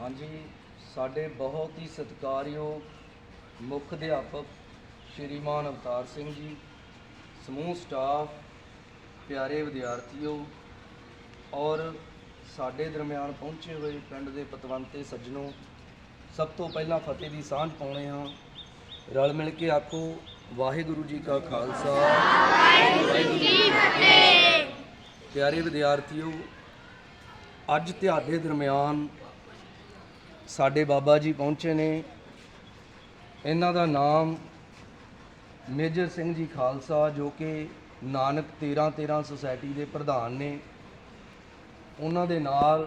ਹਾਂਜੀ ਸਾਡੇ ਬਹੁਤ ਹੀ ਸਤਿਕਾਰਯੋਗ ਮੁੱਖ ਅਧਿਆਪਕ ਸ਼੍ਰੀਮਾਨ ਅਵਤਾਰ ਸਿੰਘ ਜੀ ਸਮੂਹ ਸਟਾਫ ਪਿਆਰੇ ਵਿਦਿਆਰਥੀਓ ਔਰ ਸਾਡੇ ਦਰਮਿਆਨ ਪਹੁੰਚੇ ਹੋਏ ਪਿੰਡ ਦੇ ਪਤਵੰਤੇ ਸੱਜਣੋ ਸਭ ਤੋਂ ਪਹਿਲਾਂ ਫਤਿਹ ਦੀ ਸਾਂਝ ਪਾਉਣੇ ਹਾਂ। ਰਲ ਮਿਲ ਕੇ ਆਖੋ ਵਾਹਿਗੁਰੂ ਜੀ ਕਾ ਖਾਲਸਾ। ਵਾਹਿਗੁਰੂ ਜੀ ਕੀ ਫਤਿਹ। ਪਿਆਰੇ ਵਿਦਿਆਰਥੀਓ ਅੱਜ ਤੁਹਾਡੇ ਦਰਮਿਆਨ ਸਾਡੇ ਬਾਬਾ ਜੀ ਪਹੁੰਚੇ ਨੇ। ਇਹਨਾਂ ਦਾ ਨਾਮ ਮੇਜਰ ਸਿੰਘ ਜੀ ਖਾਲਸਾ, ਜੋ ਕਿ ਨਾਨਕ 13 13 ਸੁਸਾਇਟੀ ਦੇ ਪ੍ਰਧਾਨ ਨੇ। ਉਹਨਾਂ ਦੇ ਨਾਲ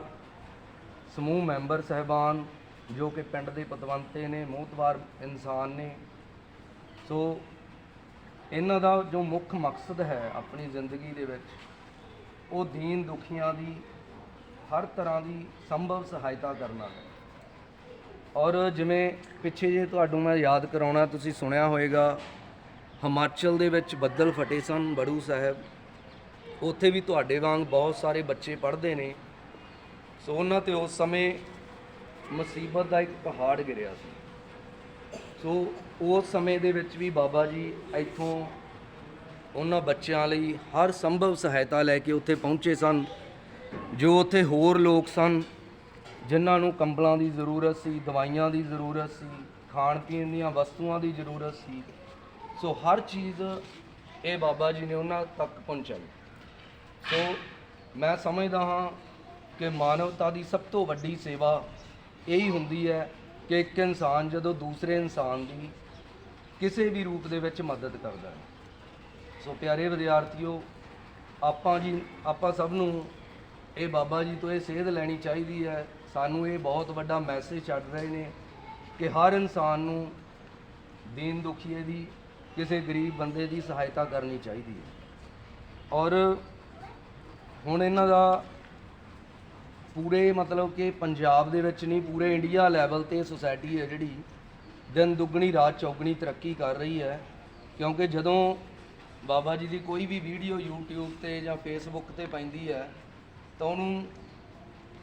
ਸਮੂਹ ਮੈਂਬਰ ਸਹਿਬਾਨ, ਜੋ ਕਿ ਪਿੰਡ ਦੇ ਪਤਵੰਤੇ ਨੇ, ਮੋਹਤਵਾਰ ਇਨਸਾਨ ਨੇ। ਸੋ ਇਹਨਾਂ ਦਾ ਜੋ ਮੁੱਖ ਮਕਸਦ ਹੈ ਆਪਣੀ ਜ਼ਿੰਦਗੀ ਦੇ ਵਿੱਚ, ਉਹ ਦੀਨ ਦੁਖੀਆਂ ਦੀ ਹਰ ਤਰ੍ਹਾਂ ਦੀ ਸੰਭਵ ਸਹਾਇਤਾ ਕਰਨਾ ਹੈ। ਔਰ ਜਿਵੇਂ ਪਿੱਛੇ ਜੇ ਤੁਹਾਨੂੰ ਮੈਂ ਯਾਦ ਕਰਾਉਣਾ, ਤੁਸੀਂ ਸੁਣਿਆ ਹੋਵੇਗਾ ਹਿਮਾਚਲ ਦੇ ਵਿੱਚ ਬੱਦਲ ਫਟੇ ਸਨ ਬੜੂ ਸਾਹਿਬ। ਉੱਥੇ ਵੀ ਤੁਹਾਡੇ ਵਾਂਗ ਬਹੁਤ ਸਾਰੇ ਬੱਚੇ ਪੜ੍ਹਦੇ ਨੇ। ਸੋ ਉਹਨਾਂ ਤੇ ਉਸ ਸਮੇਂ ਮੁਸੀਬਤ ਦਾ ਇੱਕ ਪਹਾੜ ਗਿਰਿਆ ਸੀ। ਸੋ ਉਸ ਸਮੇਂ ਦੇ ਵਿੱਚ ਵੀ ਬਾਬਾ ਜੀ ਇੱਥੋਂ ਉਹਨਾਂ ਬੱਚਿਆਂ ਲਈ ਹਰ ਸੰਭਵ ਸਹਾਇਤਾ ਲੈ ਕੇ ਉੱਥੇ ਪਹੁੰਚੇ ਸਨ। ਜੋ ਉੱਥੇ ਹੋਰ ਲੋਕ ਸਨ ਜਿਨ੍ਹਾਂ ਨੂੰ ਕੰਬਲਾਂ ਦੀ ਜ਼ਰੂਰਤ ਸੀ, ਦਵਾਈਆਂ ਦੀ ਜ਼ਰੂਰਤ ਸੀ, ਖਾਣ ਪੀਣ ਦੀਆਂ ਵਸਤੂਆਂ ਦੀ ਜ਼ਰੂਰਤ ਸੀ। ਸੋ ਹਰ ਚੀਜ਼ ਇਹ ਬਾਬਾ ਜੀ ਨੇ ਉਹਨਾਂ ਤੱਕ ਪਹੁੰਚਾਈ। ਸੋ ਮੈਂ ਸਮਝਦਾ ਹਾਂ ਕਿ ਮਾਨਵਤਾ ਦੀ ਸਭ ਤੋਂ ਵੱਡੀ ਸੇਵਾ ਇਹੀ ਹੁੰਦੀ ਹੈ ਕਿ ਇੱਕ ਇਨਸਾਨ ਜਦੋਂ ਦੂਸਰੇ ਇਨਸਾਨ ਦੀ ਕਿਸੇ ਵੀ ਰੂਪ ਦੇ ਵਿੱਚ ਮਦਦ ਕਰਦਾ ਹੈ। ਸੋ ਪਿਆਰੇ ਵਿਦਿਆਰਥੀਓ, ਆਪਾਂ ਜੀ, ਆਪਾਂ ਸਭ ਨੂੰ ਇਹ ਬਾਬਾ ਜੀ ਤੋਂ ਇਹ ਸੇਧ ਲੈਣੀ ਚਾਹੀਦੀ ਹੈ ਸਾਨੂੰ ਇਹ ਬਹੁਤ ਵੱਡਾ ਮੈਸੇਜ ਛੱਡ ਰਹੇ ਨੇ ਕਿ ਹਰ ਇਨਸਾਨ ਨੂੰ ਦੀਨ ਦੁਖੀਏ ਦੀ ਕਿਸੇ ਗਰੀਬ ਬੰਦੇ ਦੀ ਸਹਾਇਤਾ ਕਰਨੀ ਚਾਹੀਦੀ ਹੈ। ਔਰ ਹੁਣ ਇਹਨਾਂ ਦਾ ਪੂਰੇ ਮਤਲਬ ਕਿ ਪੰਜਾਬ ਦੇ ਵਿੱਚ ਨਹੀਂ, ਪੂਰੇ ਇੰਡੀਆ ਲੈਵਲ ਤੇ ਸੁਸਾਇਟੀ ਹੈ ਜਿਹੜੀ, ਦਿਨ ਦੁੱਗਣੀ, ਰਾਤ ਚੌਗਣੀ ਤਰੱਕੀ ਕਰ ਰਹੀ ਹੈ। ਕਿਉਂਕਿ ਜਦੋਂ ਬਾਬਾ ਜੀ ਦੀ ਕੋਈ ਵੀ ਵੀਡੀਓ YouTube ਤੇ ਜਾਂ Facebook ਤੇ ਪੈਂਦੀ ਹੈ, ਤਾਂ ਉਹਨੂੰ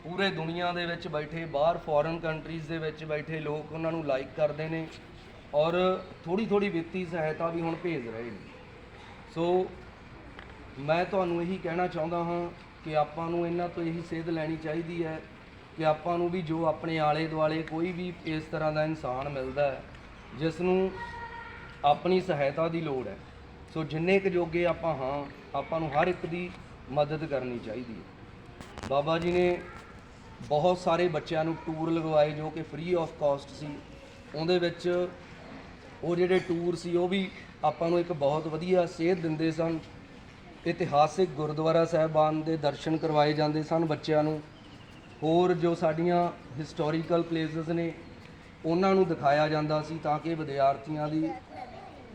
ਪੂਰੇ ਦੁਨੀਆ ਦੇ ਵਿੱਚ ਬੈਠੇ, ਬਾਹਰ ਫੋਰਨ ਕੰਟਰੀਜ਼ ਦੇ ਵਿੱਚ ਬੈਠੇ ਲੋਕ ਉਹਨਾਂ ਨੂੰ ਲਾਈਕ ਕਰਦੇ ਨੇ ਔਰ ਥੋੜੀ ਥੋੜੀ ਵਿੱਤੀ ਸਹਾਇਤਾ ਵੀ ਹੁਣ ਭੇਜ ਰਹੇ ਨੇ। ਸੋ ਮੈਂ ਤੁਹਾਨੂੰ ਇਹੀ ਕਹਿਣਾ ਚਾਹੁੰਦਾ ਹਾਂ ਕਿ ਆਪਾਂ ਨੂੰ ਇਹਨਾਂ ਤੋਂ ਇਹੀ ਸੇਧ ਲੈਣੀ ਚਾਹੀਦੀ ਹੈ ਕਿ ਆਪਾਂ ਨੂੰ ਵੀ ਜੋ ਆਪਣੇ ਆਲੇ ਦੁਆਲੇ ਕੋਈ ਵੀ ਇਸ ਤਰ੍ਹਾਂ ਦਾ ਇਨਸਾਨ ਮਿਲਦਾ ਹੈ, ਜਿਸ ਨੂੰ ਆਪਣੀ ਸਹਾਇਤਾ ਦੀ ਲੋੜ ਹੈ। ਸੋ ਜਿੰਨੇ ਕੁ ਜੋਗੇ ਆਪਾਂ ਹਾਂ, ਆਪਾਂ ਨੂੰ ਹਰ ਇੱਕ ਦੀ ਮਦਦ ਕਰਨੀ ਚਾਹੀਦੀ ਹੈ। ਬਾਬਾ ਜੀ ਨੇ ਬਹੁਤ ਸਾਰੇ ਬੱਚਿਆਂ ਨੂੰ ਟੂਰ ਲਗਵਾਏ ਜੋ ਕਿ ਫ੍ਰੀ ਆਫ ਕਾਸਟ ਸੀ। ਉਹਦੇ ਵਿੱਚ ਉਹ ਜਿਹੜੇ ਟੂਰ ਸੀ, ਉਹ ਵੀ ਆਪਾਂ ਨੂੰ ਇੱਕ ਬਹੁਤ ਵਧੀਆ ਸੇਧ ਦਿੰਦੇ ਸਨ। ਇਤਿਹਾਸਿਕ ਗੁਰਦੁਆਰਾ ਸਾਹਿਬਾਨ ਦੇ ਦਰਸ਼ਨ ਕਰਵਾਏ ਜਾਂਦੇ ਸਨ ਬੱਚਿਆਂ ਨੂੰ। ਹੋਰ ਜੋ ਸਾਡੀਆਂ ਹਿਸਟੋਰੀਕਲ ਪਲੇਸਸ ਨੇ, ਉਹਨਾਂ ਨੂੰ ਦਿਖਾਇਆ ਜਾਂਦਾ ਸੀ ਤਾਂ ਕਿ ਵਿਦਿਆਰਥੀਆਂ ਦੀ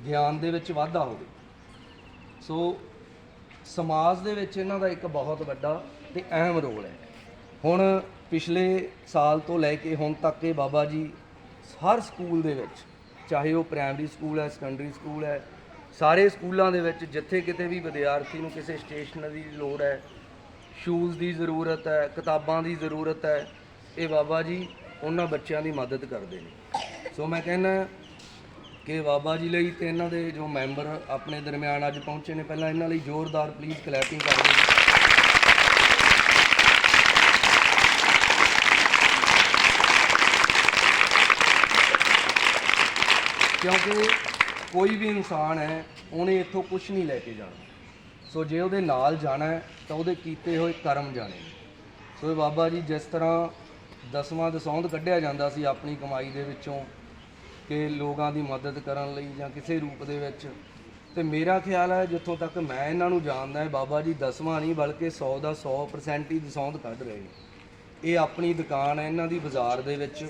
ਗਿਆਨ ਦੇ ਵਿੱਚ ਵਾਧਾ ਹੋਵੇ। ਸੋ ਸਮਾਜ ਦੇ ਵਿੱਚ ਇਹਨਾਂ ਦਾ ਇੱਕ ਬਹੁਤ ਵੱਡਾ ਤੇ ਅਹਿਮ ਰੋਲ ਹੈ। ਹੁਣ ਪਿਛਲੇ ਸਾਲ ਤੋਂ ਲੈ ਕੇ ਹੁਣ ਤੱਕ ਇਹ ਬਾਬਾ ਜੀ ਹਰ ਸਕੂਲ ਦੇ ਵਿੱਚ, ਚਾਹੇ ਉਹ ਪ੍ਰਾਇਮਰੀ ਸਕੂਲ ਹੈ, ਸੈਕੰਡਰੀ ਸਕੂਲ ਹੈ, ਸਾਰੇ ਸਕੂਲਾਂ ਦੇ ਵਿੱਚ ਜਿੱਥੇ ਕਿਤੇ ਵੀ ਵਿਦਿਆਰਥੀ ਨੂੰ ਕਿਸੇ ਸਟੇਸ਼ਨਰੀ ਦੀ ਲੋੜ ਹੈ, ਸ਼ੂਜ਼ ਦੀ ਜ਼ਰੂਰਤ ਹੈ, ਕਿਤਾਬਾਂ ਦੀ ਜ਼ਰੂਰਤ ਹੈ, ਇਹ ਬਾਬਾ ਜੀ ਉਹਨਾਂ ਬੱਚਿਆਂ ਦੀ ਮਦਦ ਕਰਦੇ ਨੇ। ਸੋ ਮੈਂ ਕਹਿੰਦਾ ਕਿ ਬਾਬਾ ਜੀ ਲਈ ਤੇ ਇਹਨਾਂ ਦੇ ਜੋ ਮੈਂਬਰ ਆਪਣੇ ਦਰਮਿਆਨ ਅੱਜ ਪਹੁੰਚੇ ਨੇ, ਪਹਿਲਾਂ ਇਹਨਾਂ ਲਈ ਜ਼ੋਰਦਾਰ ਪਲੀਜ਼ ਕਲੈਪਿੰਗ ਕਰ ਕਿਉਂਕਿ ਕੋਈ ਵੀ ਇਨਸਾਨ ਹੈ, ਉਹਨੇ ਇੱਥੋਂ ਕੁਝ ਨਹੀਂ ਲੈ ਕੇ ਜਾਣਾ। ਸੋ ਜੇ ਉਹਦੇ ਨਾਲ ਜਾਣਾ ਹੈ, ਤਾਂ ਉਹਦੇ ਕੀਤੇ ਹੋਏ ਕਰਮ ਜਾਣੇ ਨੇ। ਸੋ ਇਹ ਬਾਬਾ ਜੀ ਜਿਸ ਤਰ੍ਹਾਂ ਦਸਵਾਂ ਦਸੌਂਦ ਕੱਢਿਆ ਜਾਂਦਾ ਸੀ ਆਪਣੀ ਕਮਾਈ ਦੇ ਵਿੱਚੋਂ, ਕਿ ਲੋਕਾਂ ਦੀ ਮਦਦ ਕਰਨ ਲਈ ਜਾਂ ਕਿਸੇ ਰੂਪ ਦੇ ਵਿੱਚ, ਤੇ ਮੇਰਾ ਖਿਆਲ ਹੈ ਜਿੱਥੋਂ ਤੱਕ ਮੈਂ ਇਹਨਾਂ ਨੂੰ ਜਾਣਦਾ ਹੈ, ਬਾਬਾ ਜੀ ਦਸਵਾਂ ਨਹੀਂ, ਬਲਕਿ 100 ਦਾ 100% ਹੀ ਦਸੌਂਦ ਕੱਢ ਰਹੇ ਨੇ। ਇਹ ਆਪਣੀ ਦੁਕਾਨ ਹੈ, ਇਹਨਾਂ ਦੀ ਬਾਜ਼ਾਰ ਦੇ ਵਿੱਚ।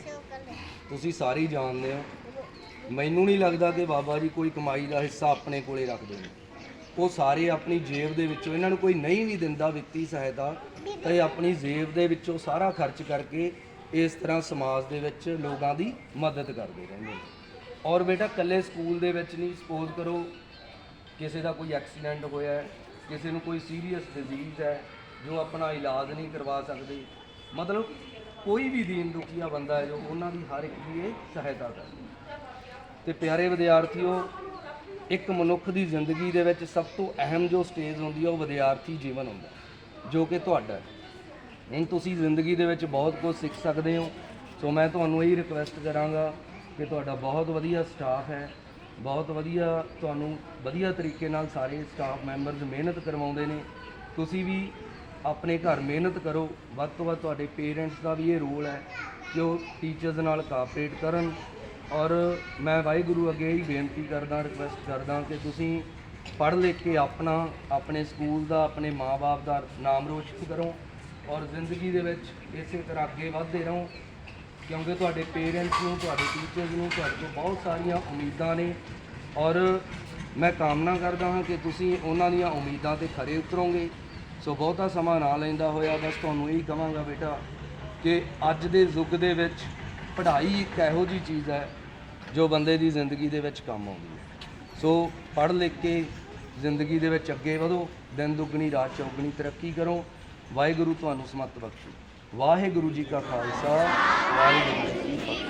ਤੁਸੀਂ ਸਾਰੇ ਹੀ ਜਾਣਦੇ ਹੋ। ਮੈਨੂੰ ਨਹੀਂ ਲੱਗਦਾ ਕਿ ਬਾਬਾ ਜੀ ਕੋਈ ਕਮਾਈ ਦਾ ਹਿੱਸਾ ਆਪਣੇ ਕੋਲੇ ਰੱਖਦੇ ਨੇ। ਉਹ ਸਾਰੇ ਆਪਣੀ ਜੇਬ ਦੇ ਵਿੱਚੋਂ, ਇਹਨਾਂ ਨੂੰ ਕੋਈ ਨਹੀਂ ਵੀ ਦਿੰਦਾ ਵਿੱਤੀ ਸਹਾਇਤਾ, ਤਾਂ ਇਹ ਆਪਣੀ ਜੇਬ ਦੇ ਵਿੱਚੋਂ ਸਾਰਾ ਖਰਚ ਕਰਕੇ ਇਸ ਤਰ੍ਹਾਂ ਸਮਾਜ ਦੇ ਵਿੱਚ ਲੋਕਾਂ ਦੀ ਮਦਦ ਕਰਦੇ ਰਹਿੰਦੇ ਨੇ। ਔਰ ਬੇਟਾ, ਇਕੱਲੇ ਸਕੂਲ ਦੇ ਵਿੱਚ ਨਹੀਂ, ਸਪੋਜ਼ ਕਰੋ ਕਿਸੇ ਦਾ ਕੋਈ ਐਕਸੀਡੈਂਟ ਹੋਇਆ ਹੈ, ਕਿਸੇ ਨੂੰ ਕੋਈ ਸੀਰੀਅਸ ਡਿਜ਼ੀਜ਼ ਹੈ, ਜੋ ਆਪਣਾ ਇਲਾਜ ਨਹੀਂ ਕਰਵਾ ਸਕਦੇ। ਮਤਲਬ ਕੋਈ ਵੀ ਦੀਨ ਦੁਖੀਆ ਬੰਦਾ ਹੈ ਜੋ ਉਹਨਾਂ ਦੀ ਹਰ ਇੱਕ ਦੀ ਇਹ ਸਹਾਇਤਾ ਕਰਦਾ। ਤੇ ਪਿਆਰੇ ਵਿਦਿਆਰਥੀਓ, ਇੱਕ ਮਨੁੱਖ ਦੀ ਜ਼ਿੰਦਗੀ ਦੇ ਵਿੱਚ ਸਭ ਤੋਂ ਅਹਿਮ ਜੋ ਸਟੇਜ ਹੁੰਦੀ ਹੈ ਉਹ ਵਿਦਿਆਰਥੀ ਜੀਵਨ ਹੁੰਦਾ ਜੋ ਕਿ ਤੁਹਾਡਾ ਹੈ। ਹੁਣ ਤੁਸੀਂ ਜ਼ਿੰਦਗੀ ਦੇ ਵਿੱਚ ਬਹੁਤ ਕੁਝ ਸਿੱਖ ਸਕਦੇ ਹੋ, ਸੋ ਮੈਂ ਤੁਹਾਨੂੰ ਇਹੀ ਰਿਕੁਐਸਟ ਕਰਾਂਗਾ ਕਿ ਤੁਹਾਡਾ ਬਹੁਤ ਵਧੀਆ ਸਟਾਫ ਹੈ, ਬਹੁਤ ਵਧੀਆ ਤੁਹਾਨੂੰ ਵਧੀਆ ਤਰੀਕੇ ਨਾਲ ਸਾਰੇ ਸਟਾਫ ਮੈਂਬਰਸ ਮਿਹਨਤ ਕਰਵਾਉਂਦੇ ਨੇ। ਤੁਸੀਂ ਵੀ ਆਪਣੇ ਘਰ ਮਿਹਨਤ ਕਰੋ, ਵੱਧ ਤੋਂ ਵੱਧ ਤੁਹਾਡੇ ਪੇਰੈਂਟਸ ਦਾ ਵੀ ਇਹ ਰੋਲ ਹੈ ਕਿ ਉਹ ਟੀਚਰਸ ਨਾਲ ਕਾਪਰੇਟ ਕਰਨ ਔਰ ਮੈਂ ਵਾਹਿਗੁਰੂ ਅੱਗੇ ਹੀ ਬੇਨਤੀ ਕਰਦਾ ਰਿਕੁਐਸਟ ਕਰਦਾ ਕਿ ਤੁਸੀਂ ਪੜ੍ਹ ਲਿਖ ਕੇ ਆਪਣਾ, ਆਪਣੇ ਸਕੂਲ ਦਾ, ਆਪਣੇ ਮਾਪੇ ਦਾ ਨਾਮ ਰੋਸ਼ਨ ਕਰੋ ਔਰ ਜ਼ਿੰਦਗੀ ਦੇ ਵਿੱਚ ਇਸੇ ਤਰ੍ਹਾਂ ਅੱਗੇ ਵਧਦੇ ਰਹੋ, ਕਿਉਂਕਿ ਤੁਹਾਡੇ ਪੇਰੈਂਟਸ ਨੂੰ, ਤੁਹਾਡੇ ਟੀਚਰਸ ਨੂੰ, ਤੁਹਾਡੇ ਤੋਂ ਬਹੁਤ ਸਾਰੀਆਂ ਉਮੀਦਾਂ ਨੇ ਔਰ ਮੈਂ ਕਾਮਨਾ ਕਰਦਾ ਹਾਂ ਕਿ ਤੁਸੀਂ ਉਹਨਾਂ ਦੀਆਂ ਉਮੀਦਾਂ ਤੇ ਖਰੇ ਉਤਰੋਗੇ। ਸੋ ਬਹੁਤਾ ਸਮਾਂ ਨਾ ਲੈਂਦਾ ਹੋਇਆ, ਬਸ ਤੁਹਾਨੂੰ ਇਹੀ ਕਹਾਂਗਾ ਬੇਟਾ ਕਿ ਅੱਜ ਦੇ ਯੁੱਗ ਦੇ ਵਿੱਚ ਪੜ੍ਹਾਈ ਇੱਕ ਇਹੋ ਜੀ ਚੀਜ਼ ਹੈ ਜੋ ਬੰਦੇ ਦੀ ਜ਼ਿੰਦਗੀ ਦੇ ਵਿੱਚ ਕੰਮ ਆਉਂਦੀ ਹੈ। ਸੋ ਪੜ੍ਹ ਲਿਖ ਕੇ ਜ਼ਿੰਦਗੀ ਦੇ ਵਿੱਚ ਅੱਗੇ ਵਧੋ, ਦਿਨ ਦੁੱਗਣੀ, ਰਾਤ ਚੌਗਣੀ, ਤਰੱਕੀ ਕਰੋ। ਵਾਹਿਗੁਰੂ ਤੁਹਾਨੂੰ ਸਮਤ ਬਖਸ਼ੇ। ਵਾਹਿਗੁਰੂ ਜੀ ਕਾ ਖਾਲਸਾ, ਵਾਹਿਗੁਰੂ ਜੀ ਕੀ ਫਤਿਹ।